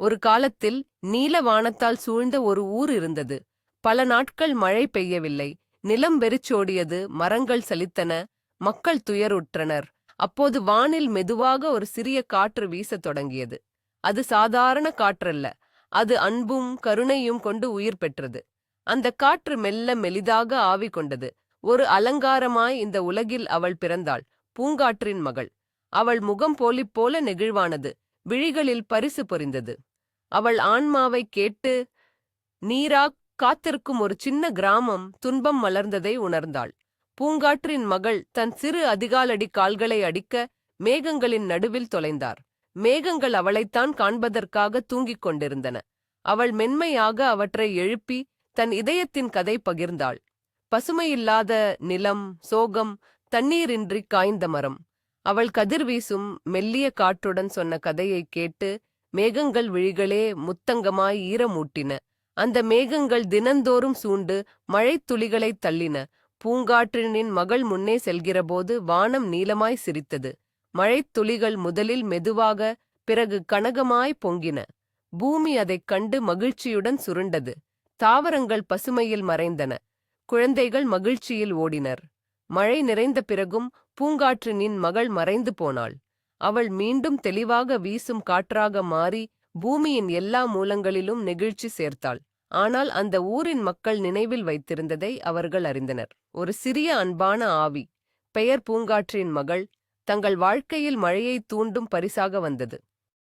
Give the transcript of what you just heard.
ஒரு காலத்தில் நீல வானத்தால் சூழ்ந்த ஒரு ஊர் இருந்தது. பல நாட்கள் மழை பெய்யவில்லை. நிலம் வெறிச்சோடியது. மரங்கள் சலித்தன மக்கள் துயருற்றனர். அப்போது வானில் மெதுவாக ஒரு சிறிய காற்று வீசத் தொடங்கியது. அது சாதாரண காற்றல்ல. அது அன்பும் கருணையும் கொண்டு உயிர் பெற்றது. அந்த காற்று மெல்ல மெலிதாக ஆவி கொண்டது. ஒரு அலங்காரமாய் இந்த உலகில் அவள் பிறந்தாள். பூங்காற்றின் மகள். அவள் முகம் போலிப் போல நெகிழ்வானது. விழிகளில் பரிசு பொறிந்தது அவள் ஆன்மாவை கேட்டு நீராக் காத்திருக்கும் ஒரு சின்ன கிராமம் துன்பம் மலர்ந்ததை உணர்ந்தாள். பூங்காற்றின் மகள் தன் சிறு அதிகாலடி கால்களை அடிக்க மேகங்களின் நடுவில் தொலைந்தார். மேகங்கள் அவளைத்தான் காண்பதற்காக தூங்கிக் கொண்டிருந்தன. அவள் மென்மையாக அவற்றை எழுப்பி தன் இதயத்தின் கதை பகிர்ந்தாள். பசுமையில்லாத நிலம் சோகம் தண்ணீரின்றி காய்ந்த மரம். அவள் கதிர் வீசும் மெல்லிய காற்றுடன் சொன்ன கதையைக் கேட்டு மேகங்கள் விழிகளே முத்தங்கமாய் ஈரமூட்டின. அந்த மேகங்கள் தினந்தோறும் சூண்டு மழைத் துளிகளைத் தள்ளின. பூங்காற்றினின் மகள் முன்னே செல்கிறபோது வானம் நீலமாய் சிரித்தது. மழைத் துளிகள் முதலில் மெதுவாக பிறகு கனகமாய் பொங்கின. பூமி அதைக் கண்டு மகிழ்ச்சியுடன் சுருண்டது. தாவரங்கள் பசுமையில் மறைந்தன. குழந்தைகள் மகிழ்ச்சியில் ஓடினர். மழை நிறைந்த பிறகும் பூங்காற்றினின் மகள் மறைந்து போனாள். அவள் மீண்டும் தெளிவாக வீசும் காற்றாக மாறி பூமியின் எல்லா மூலங்களிலும் நெகிழ்ச்சி சேர்த்தாள். ஆனால் அந்த ஊரின் மக்கள் நினைவில் வைத்திருந்ததை அவர்கள் அறிந்தனர். ஒரு சிறிய அன்பான ஆவி பெயர் பூங்காற்றின் மகள் தங்கள் வாழ்க்கையில் மழையை தூண்டும் பரிசாக வந்தது.